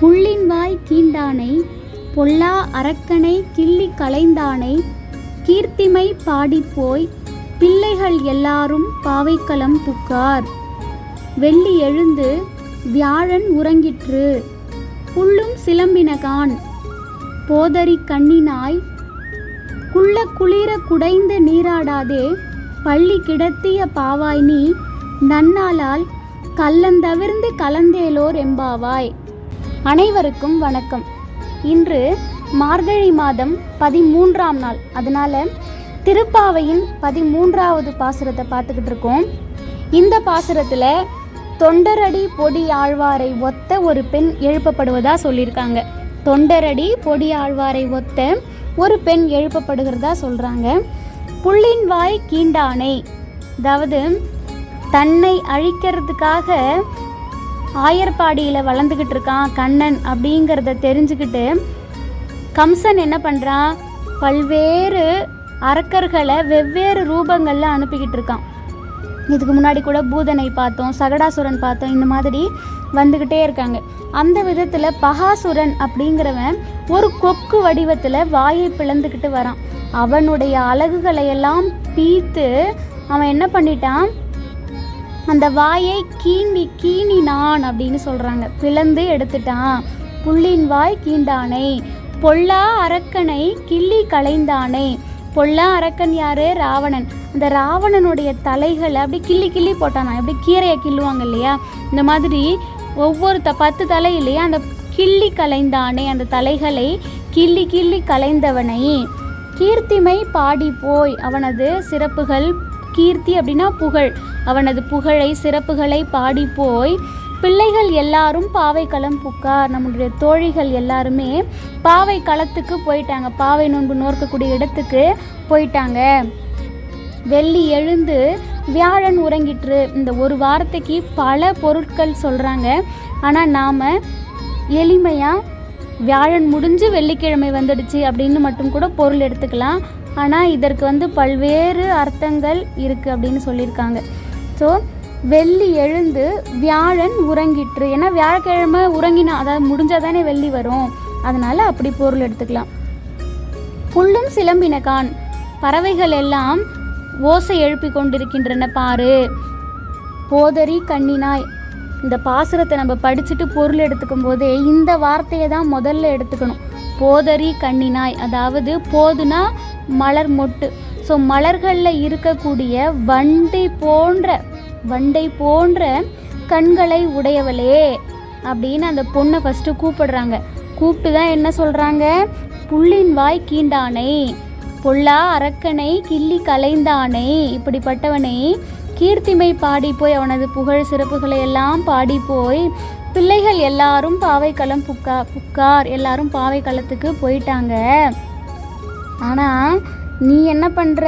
புள்ளின் வாய் கீண்டானை பொல்லா அரக்கனை கிள்ளி களைந்தானை கீர்த்திமை பாடிப்போய் பிள்ளைகள் எல்லாரும் பாவைக்களம் புக்கார். வெள்ளி எழுந்து வியாழன் உறங்கிற்று புல்லும் சிலம்பினகான். போதரி கண்ணினாய் குள்ள குளிர குடைந்து நீராடாதே பள்ளி கிடத்திய பாவாய் நீ நன்னாளால் கல்லந்தவிர்ந்து கலந்தேலோர் எம்பாவாய். அனைவருக்கும் வணக்கம். இன்று மார்கழி மாதம் பதிமூன்றாம் நாள். அதனால திருப்பாவையின் பதிமூன்றாவது பாசுரத்தை பார்த்துக்கிட்டு இருக்கோம். இந்த பாசுரத்தில் தொண்டரடி பொடி ஆழ்வாரை ஒத்த ஒரு பெண் எழுப்பப்படுவதா சொல்லியிருக்காங்க. தொண்டரடி பொடி ஆழ்வாரை ஒத்த ஒரு பெண் எழுப்பப்படுகிறதா சொல்கிறாங்க புள்ளின் வாய் கீண்டானை. அதாவது தன்னை அழிக்கிறதுக்காக ஆயர்பாடியில் வளர்ந்துக்கிட்டு இருக்கான் கண்ணன் அப்படிங்கிறத தெரிஞ்சுக்கிட்டு கம்சன் என்ன பண்ணுறான் பல்வேறு அரக்கர்களை வெவ்வேறு ரூபங்களில் அனுப்பிக்கிட்டு இருக்கான். இதுக்கு முன்னாடி கூட பூதனை பார்த்தோம் சகடாசுரன் பார்த்தோம் இந்த மாதிரி வந்துக்கிட்டே இருக்காங்க. அந்த விதத்தில் பகாசுரன் அப்படிங்கிறவன் ஒரு கொக்கு வடிவத்தில் வாயை பிளந்துக்கிட்டு வரான். அவனுடைய அழகுகளை எல்லாம் பீத்து அவன் என்ன பண்ணிட்டான்? அந்த வாயை கீண்டி கீணினான் அப்படின்னு சொல்கிறாங்க பிளந்து எடுத்துட்டான். புள்ளின் வாய் கீண்டானை. பொல்லா அரக்கனை கிள்ளி களைந்தானை. பொல்லா அரக்கன் யாரு? ராவணன். அந்த ராவணனுடைய தலைகளை அப்படி கிள்ளி கிள்ளி போட்டானா? அப்படி கீரையை கிள்ளுவாங்க இல்லையா? இந்த மாதிரி ஒவ்வொரு த பத்து தலை இல்லையா அந்த கிள்ளி கலைந்தானே அந்த தலைகளை கிள்ளி கிள்ளி கலைந்தவனை கீர்த்திமை பாடி போய் அவனது சிறப்புகள் கீர்த்தி அப்படின்னா புகழ். அவனது புகழை சிறப்புகளை பாடி போய் பிள்ளைகள் எல்லாரும் பாவை களம் புக்கார். நம்முடைய தோழிகள் எல்லாருமே பாவை களத்துக்கு போயிட்டாங்க. பாவை நோன்பு நோர்க்கக்கூடிய இடத்துக்கு போயிட்டாங்க. வெள்ளி எழுந்து வியாழன் உறங்கிற்று. இந்த ஒரு வாரத்துக்கு பல பொருட்கள் சொல்கிறாங்க ஆனால் நாம் எளிமையாக வியாழன் முடிஞ்சு வெள்ளிக்கிழமை வந்துடுச்சு அப்படின்னு மட்டும் கூட பொருள் எடுத்துக்கலாம். ஆனால் இதற்கு வந்து பல்வேறு அர்த்தங்கள் இருக்குது அப்படின்னு சொல்லியிருக்காங்க. ஸோ வெள்ளி எழுந்து வியாழன் உறங்கிற்று. ஏன்னா வியாழக்கிழமை உறங்கினா அதாவது முடிஞ்சால் தானே வெள்ளி வரும். அதனால் அப்படி பொருள் எடுத்துக்கலாம். புல்லும் சிலம்பினகான் பறவைகள் எல்லாம் ஓசை எழுப்பி கொண்டிருக்கின்றன பாரு. போதரி கண்ணினாய். இந்த பாசுரத்தை நம்ம படிச்சுட்டு பொருள் எடுத்துக்கும் போதே இந்த வார்த்தையை தான் முதல்ல எடுத்துக்கணும். போதரி கண்ணினாய். அதாவது போதுனா மலர் மொட்டு. ஸோ மலர்களில் இருக்கக்கூடிய வண்டை போன்ற வண்டை போன்ற கண்களை உடையவளே அப்படின்னு அந்த பொண்ணை ஃபஸ்ட்டு கூப்பிடுறாங்க. கூப்பிட்டு தான் என்ன சொல்கிறாங்க புள்ளின் வாய் கீண்டானை பொல்லா அரக்கனை கிள்ளி கலைந்தானை இப்படிப்பட்டவனை கீர்த்திமை பாடி போய் அவனது புகழ் சிறப்புகளை எல்லாம் பாடி போய் பிள்ளைகள் எல்லாரும் பாவைக்களம் புக்கா புக்கார் எல்லாரும் பாவைக்களத்துக்கு போயிட்டாங்க. ஆனால் நீ என்ன பண்ணுற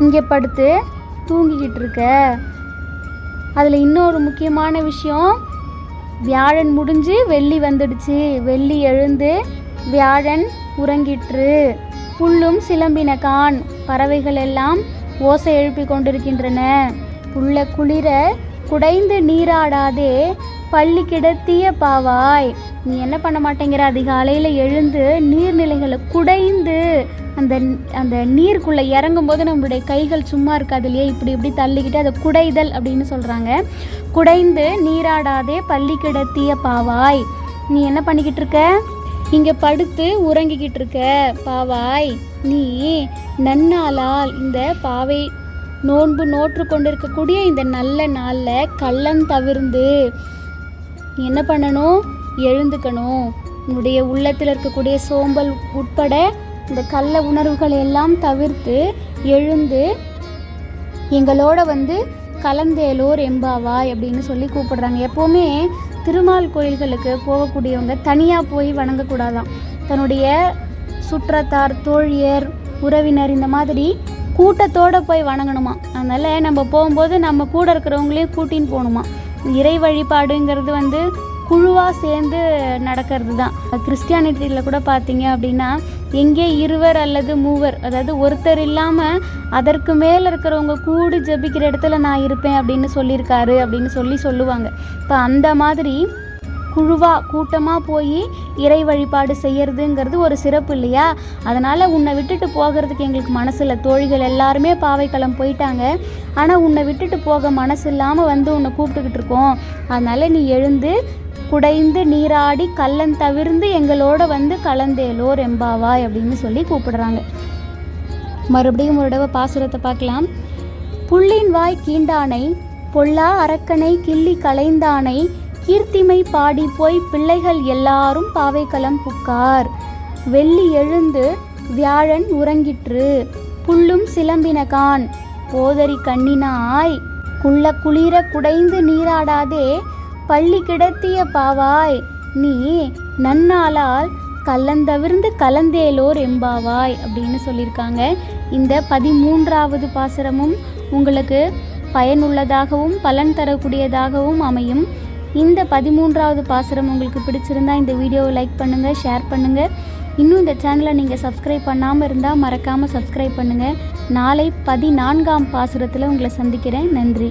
இங்கே படுத்து தூங்கிக்கிட்டு இருக்க. அதில் இன்னொரு முக்கியமான விஷயம் வியாழன் முடிஞ்சு வெள்ளி வந்துடுச்சு. வெள்ளி எழுந்து வியாழன் உறங்கிற்று. புல்லும் சிலம்பின கான் பறவைகள் எல்லாம் ஓசை எழுப்பி கொண்டிருக்கின்றன. புள்ள குளிர குடைந்து நீராடாதே பள்ளி கிடத்திய பாவாய். நீ என்ன பண்ண மாட்டேங்கிற? அதிகாலையில் எழுந்து நீர்நிலைகளை குடைந்து அந்த அந்த நீருக்குள்ளே இறங்கும்போது நம்மளுடைய கைகள் சும்மா இருக்காது இல்லையா? இப்படி இப்படி தள்ளிக்கிட்டு அதை குடைதல் அப்படின்னு சொல்கிறாங்க குடைந்து நீராடாதே பள்ளி கிடத்திய பாவாய். நீ என்ன பண்ணிக்கிட்டு இருக்க? இங்கே படுத்து உறங்கிக்கிட்டு இருக்க பாவாய். நீ நன்னாளால் இந்த பாவை நோன்பு நோற்று கொண்டிருக்கக்கூடிய இந்த நல்ல நாளில் கள்ளம் தவிர்ந்து என்ன பண்ணணும்? எழுந்துக்கணும். உன்னுடைய உள்ளத்தில் இருக்கக்கூடிய சோம்பல் உட்பட இந்த கள்ள உணர்வுகளை எல்லாம் தவிர்த்து எழுந்து எங்களோட வந்து கலந்தேலோர் எம்பாவாய் அப்படின்னு சொல்லி கூப்பிடுறாங்க. எப்போவுமே திருமால் கோயில்களுக்கு போகக்கூடியவங்க தனியாக போய் வணங்கக்கூடாதாம் தன்னுடைய சுற்றத்தார் தோழியர் உறவினர் இந்த மாதிரி கூட்டத்தோடு போய் வணங்கணுமா? அதனால் நம்ம போகும்போது நம்ம கூட இருக்கிறவங்களையும் கூட்டின்னு போகணுமா? இறை வழிபாடுங்கிறது வந்து குழுவாக சேர்ந்து நடக்கிறது தான் கிறிஸ்டியானிட்டியில் கூட பார்த்தீங்க அப்படின்னா எங்கே இருவர் அல்லது மூவர் அதாவது ஒருத்தர் இல்லாமல் அதற்கு மேலே இருக்கிறவங்க கூடி ஜெபிக்கிற இடத்துல நான் இருப்பேன் அப்படின்னு சொல்லியிருக்காரு அப்படின்னு சொல்லி சொல்லுவாங்க. இப்போ அந்த மாதிரி குழுவாக கூட்டமாக போய் இறை வழிபாடு செய்யறதுங்கிறது ஒரு சிறப்பு இல்லையா? அதனால் உன்னை விட்டுட்டு போகிறதுக்கு எங்களுக்கு மனசில் தோழிகள் எல்லாருமே பாவைக்களம் போயிட்டாங்க. ஆனால் உன்னை விட்டுட்டு போக மனசு இல்லாமல் வந்து உன்னை கூப்பிட்டுக்கிட்டு இருக்கோம். அதனால் நீ எழுந்து குடைந்து நீராடி கள்ளன் தவிர்ந்து எங்களோட வந்து கலந்தேலோர் எம்பாவாய் அப்படின்னு சொல்லி கூப்பிடுறாங்க. மறுபடியும் ஒரு தடவை பாசுரத்தை பார்க்கலாம். புள்ளின் வாய் கீண்டானை பொல்லா அரக்கனை கிள்ளி களைந்தானை கீர்த்திமை பாடி போய் பிள்ளைகள் எல்லாரும் பாவைக்களம் புக்கார். வெள்ளி எழுந்து வியாழன் உறங்கிற்று புல்லும் சிலம்பினகான் போதரி கண்ணினாய் குள்ள குளிர குடைந்து நீராடாதே பள்ளி கிடத்திய பாவாய். நீ நன்னாளால் கல்லந்தவிர்ந்து கலந்தேலோர் எம்பாவாய் அப்படின்னு சொல்லியிருக்காங்க. இந்த பதிமூன்றாவது பாசுரமும் உங்களுக்கு பயனுள்ளதாகவும் பலன் தரக்கூடியதாகவும் அமையும். இந்த பதிமூன்றாவது பாசுரம் உங்களுக்கு பிடிச்சிருந்தா இந்த வீடியோவை லைக் பண்ணுங்கள் ஷேர் பண்ணுங்கள் இன்னும் இந்த சேனலை நீங்கள் சப்ஸ்கிரைப் பண்ணாமல் இருந்தால் மறக்காமல் சப்ஸ்கிரைப் பண்ணுங்கள் நாளை பதினான்காம் பாசுரத்தில் உங்களை சந்திக்கிறேன். நன்றி.